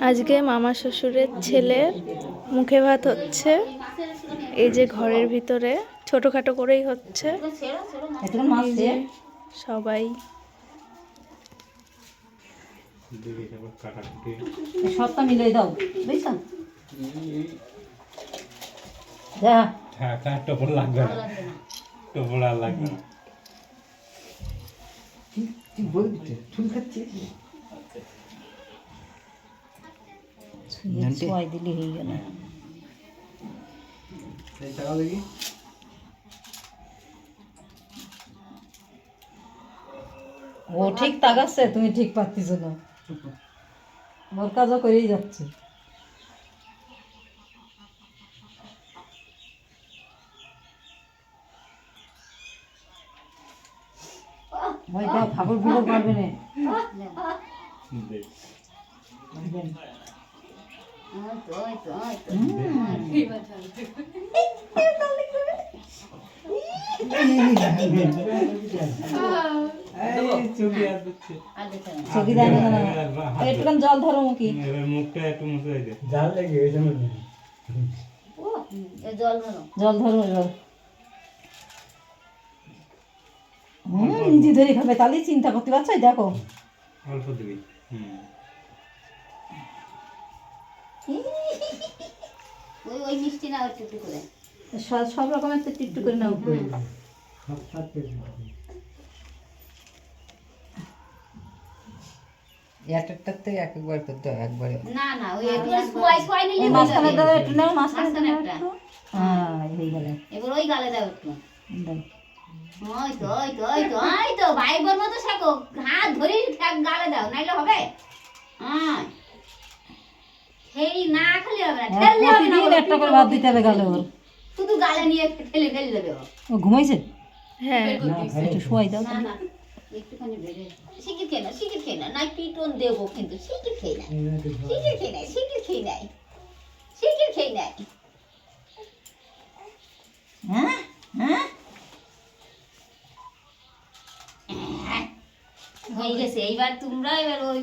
আজকে মামা শ্বশুরের ছেলের মুখে ভাত হচ্ছে। এই যে ঘরের ভিতরে ছোটখাটো করেই হচ্ছে। সবাই। সবটা মিলিয়ে দাও বুঝছ? যা। টোপর লাগবে না। টোপর আর লাগবে না। ছয় দিলে হয়ে গেল। ও ঠিক তাকাচ্ছে তুমি ঠিক পাচ্ছিস না। ওর কাজও করেই যাচ্ছে। পারবে না। চোখে দেখে না। জল ধরো মুখি মুখটা একটু মুছে জল ধরো জল হুম, নিজে ধরে খাবে, তাহলে চিন্তা করতে পারছ? দেখো। অল্প দিবি। ওই মিষ্টি না একটু একটু করে। সব সব রকমের তো টিট্টু করে নাও সব একটাতে এক একবার করতে হয় একবারে। না না ওই একবার স্কোয়াই স্কোয়াই নিলে মাঝখানে দাও একটু নাও মাঝখানে একটা। হ্যাঁ এই গেলে। এবার ওই গালে দাও একটু। দাও। ওই তো ওই তো ওই তো ওই তো বাইবর মতো শেখো হাত ধরেই গালে দাও নাইলে হবে। হ্যাঁ সেই না খেলে হবে না হ্যাঁ, ঠেললে হবে না একটা করে ভাত দিতে হবে গালে ওর। শুধু গালে নিয়ে ঠেলে ফেলে দেবে ও। ও ঘুমাইছে? হ্যাঁ। একটু শোয়াই দাও না না একটুখানি বেড়ে শিখির খেয়ে না শিখির খেয়ে না নাই পিটন দেবো কিন্তু শিখির খেয়ে নাই শিখির খেয়ে নাই শিখির খেয়ে নাই শিখির খেয়ে নাই হ্যাঁ। হ্যাঁ হয়ে গেছে। এইবার তোমরা এবার ওই